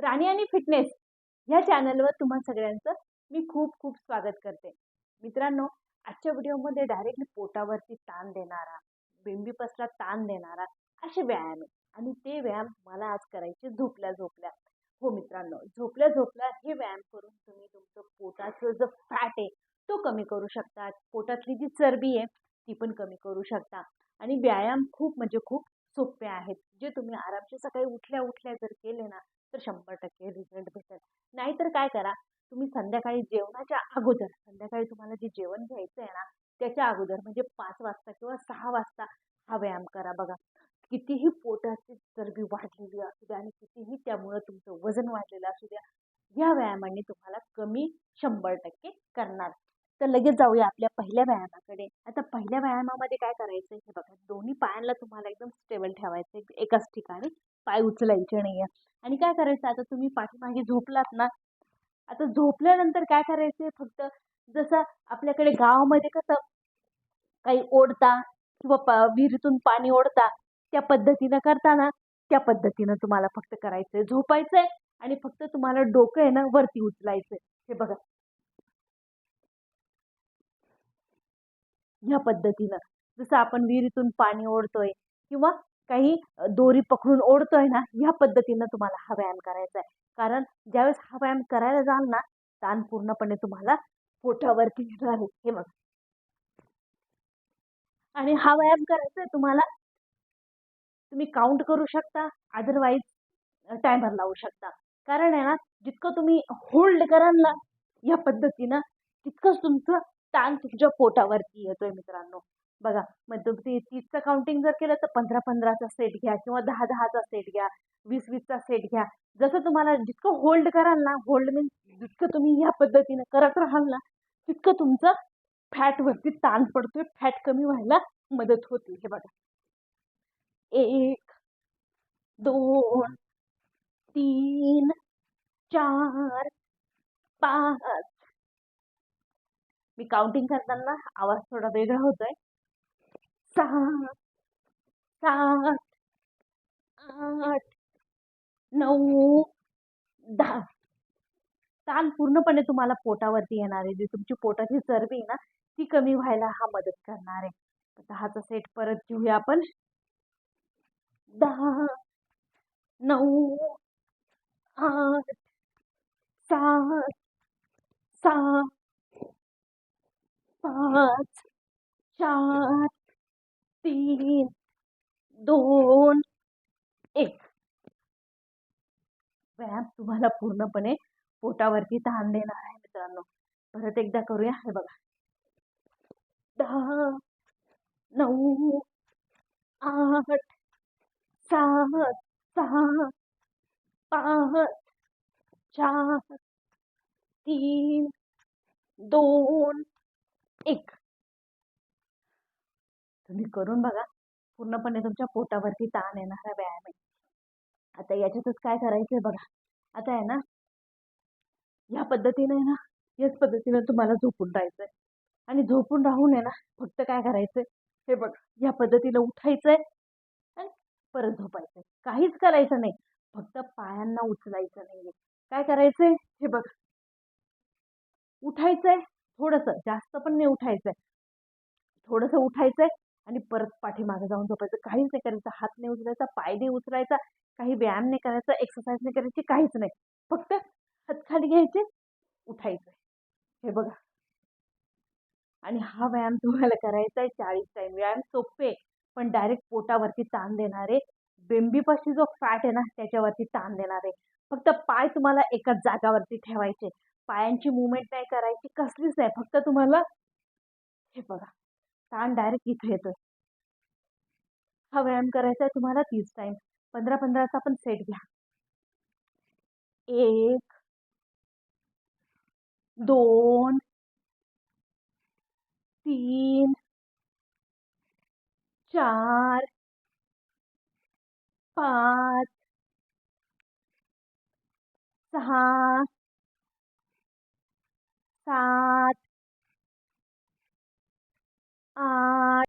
राणी आणि फिटनेस ह्या चॅनलवर तुम्हा सगळ्यांचं मी खूप खूप स्वागत करते. मित्रांनो आजच्या व्हिडिओमध्ये डायरेक्टली पोटावरती ताण देणारा बिंबीपसला ताण देणारा असे व्यायाम आहे आणि ते व्यायाम मला आज करायचे झोपल्या झोपल्या. हो मित्रांनो झोपल्या झोपल्या हे व्यायाम करून तुम्ही तुमचं पोटाचं जो फॅट आहे तो कमी करू शकता. पोटातली जी चरबी आहे ती पण कमी करू शकता. आणि व्यायाम खूप म्हणजे खूप सोपे आहेत. जे तुम्ही आरामचे सकाळी उठल्या उठल्या जर केले ना तर शंभर टक्के रिझल्ट भेटेल. नाहीतर काय करा तुम्ही संध्याकाळी जेवणाच्या अगोदर संध्याकाळी तुम्हाला जे जेवण घ्यायचं आहे ना त्याच्या अगोदर म्हणजे पाच वाजता किंवा सहा वाजता हा व्यायाम करा बघा. कितीही पोटाची चरबी वाढलेली असू द्या आणि कितीही त्यामुळं तुमचं वजन वाढलेलं असू द्या या व्यायामाने तुम्हाला कमी शंभर टक्के करणार. तर लगेच जाऊया आपल्या पहिल्या व्यायामाकडे. आता पहिल्या व्यायामामध्ये काय करायचं हे बघा दोन्ही पायांना तुम्हाला एकदम स्टेबल ठेवायचं आहे एकाच ठिकाणी. पाय उचलायचे नाही आहे आणि काय करायचं? आता तुम्ही पाठीमागे झोपलात ना आता झोपल्यानंतर काय करायचं फक्त जसं आपल्याकडे गावामध्ये कसं काही ओढता किंवा विहिरीतून पाणी ओढता त्या पद्धतीनं करताना त्या पद्धतीनं तुम्हाला फक्त करायचं आहे झोपायचं आहे आणि फक्त तुम्हाला डोकं आहे ना वरती उचलायचं हे बघा. ह्या पद्धतीनं. जसं आपण विहिरीतून पाणी ओढतोय किंवा काही दोरी पकडून ओढतोय ना ह्या पद्धतीनं तुम्हाला हा व्यायाम करायचा आहे. कारण ज्यावेळेस हा व्यायाम करायला जाल ना ताण पूर्णपणे तुम्हाला पोटावरती येणार आहे. हे बघा. आणि हा व्यायाम करायचा आहे तुम्हाला तुम्ही काउंट करू शकता अदरवाईज टायमर लावू शकता. कारण आहे ना जितकं तुम्ही होल्ड कराल ना या पद्धतीनं तितकंच तुमचं ताण तुमच्या पोटावरती येतोय मित्रांनो. बघा म्हणजे मग तुम्ही तीसचं काउंटिंग जर केलं तर पंधरा पंधराचा सेट घ्या किंवा दहा दहाचा सेट घ्या वीस वीसचा सेट घ्या. जसं तुम्हाला जितकं होल्ड कराल ना होल्ड मीन्स जितकं तुम्ही ह्या पद्धतीनं करत राहाल ना तितकं तुमचं फॅटवरती ताण पडतोय फॅट कमी व्हायला मदत होते. हे बघा. एक दोन तीन चार पाच. मी काउंटिंग करताना आवाज थोडा वेगळा होतोय. सहा सात आठ नऊ दहा. ताण पूर्णपणे तुम्हाला पोटावरती येणार आहे जी तुमची पोटाची चरबी आहे ना ती कमी व्हायला हा मदत करणार आहे. दहाचा सेट परत घेऊया आपण. दहा नऊ आठ सात सहा पाच चार तीन दोन एक. व्यायाम तुम्हाला पूर्णपणे पोटावरती ताण देणार आहे मित्रांनो. परत एकदा करूया हे बघा. दहा नऊ आठ सात सहा पाच चार तीन दोन एक. तुम्ही करून बघा. पूर्णपणे तुमच्या पोटावरती ताण येणारा व्यायाम आहे. आता याच्यातच काय करायचं आहे बघा. आता आहे ना या पद्धतीने आहे ना याच पद्धतीने तुम्हाला झोपून राहायचं आहे आणि झोपून राहून आहे ना फक्त काय करायचंय? हे बघ या पद्धतीने उठायचंय आणि परत झोपायचंय. काहीच करायचं नाही. फक्त पायांना उचलायचं नाही काय करायचंय? हे बघ. उठायचंय थोडस. जास्त पण नाही उठायचंय. थोडस उठायचंय आणि परत पाठीमागे जाऊन झोपायचं. काहीच नाही करायचं. हात नाही उचलायचा पाय नाही उचलायचा काही व्यायाम नाही करायचा एक्सरसाइज नाही करायची काहीच नाही. फक्त हात खाली घ्यायचे उठायचं हे बघा. आणि हा व्यायाम तुम्हाला करायचा आहे चाळीस टाईम व्यायाम सोपे पण डायरेक्ट पोटावरती ताण देणारे बेंबीपाशी जो फॅट आहे ना त्याच्यावरती ताण देणार. आहे फक्त पाय तुम्हाला एकाच जागावरती ठेवायचे. पायांची मुवमेंट नाही करायची कसलीच नाही. फक्त तुम्हाला हे बघा. ताण डायरेक्ट इथे येतोय. हा व्यायाम करायचा आहे तुम्हाला तीस टाईम पंधरा पंधराचा पण सेट घ्या. एक दोन तीन चार पाच सहा सात आठ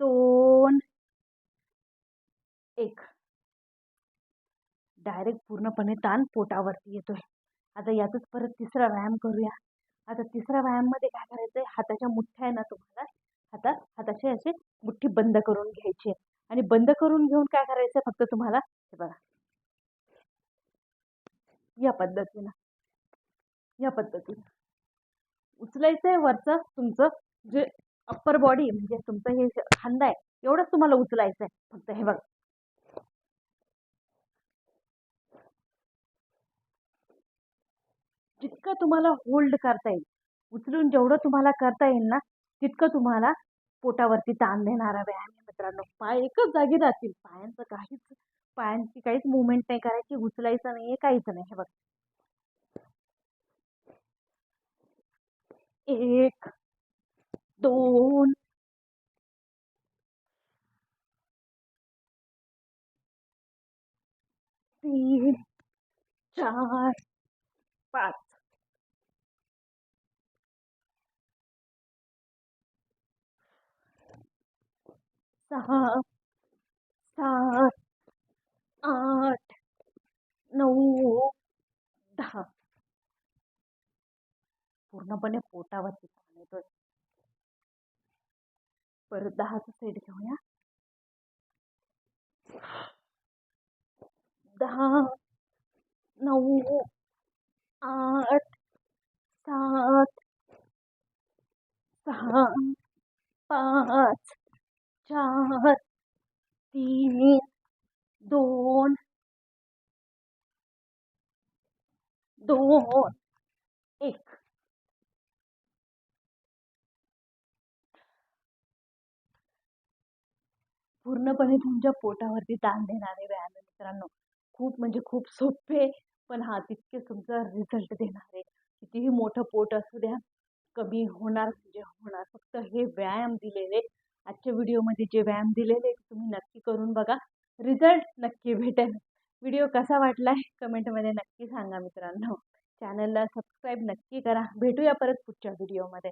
दोन. एक. डायरेक्ट पूर्णपणे ताण पोटावरती येतोय. आता यातच परत तिसरा व्यायाम करूया. आता तिसरा व्यायाममध्ये काय करायचंय? हाताच्या मुठ्ठ्या आहे ना तुम्हाला? हातात हाताचे असे मुठ्ठी बंद करून घ्यायची आणि बंद करून घेऊन काय करायचं फक्त तुम्हाला? हे बघा. या पद्धतीनं. या पद्धतीनं. उचलायचंय वरचं तुमचं जे अप्पर बॉडी म्हणजे तुमचं हे खांदा आहे एवढंच तुम्हाला उचलायचं आहे फक्त हे बघा. जितकं तुम्हाला होल्ड करता येईल उचलून जेवढं तुम्हाला करता येईल ना तितकं तुम्हाला पोटावरती ताण देणारा व्यायाम आहे. मित्रांनो पाय एकच जागी राहतील पायांचं काहीच पायांची काहीच मुवमेंट नाही करायची उचलायचं नाहीये काहीच नाही. हे बघ. एक दोन. तीन चार पाच. सहा सात आठ नऊ दहा. पूर्णपणे पोटावरती ताण येतोय. परत दहाचा दहा आठ सात सहा चार तीन दोन दोन पूर्णपणे तुमच्या पोटावरती ताण देणारे व्यायाम आहे मित्रांनो. खूप म्हणजे खूप सोपे पण हा तितकेच तुमचा रिझल्ट देणारे कितीही मोठं पोट असू द्या कमी होणार म्हणजे होणार. फक्त हे व्यायाम दिलेले आजच्या व्हिडिओमध्ये जे व्यायाम दिलेले तुम्ही नक्की करून बघा. रिझल्ट नक्की भेटेल. व्हिडिओ कसा वाटला आहे कमेंटमध्ये नक्की सांगा मित्रांनो. चॅनलला सबस्क्राईब नक्की करा. भेटूया परत पुढच्या व्हिडिओमध्ये.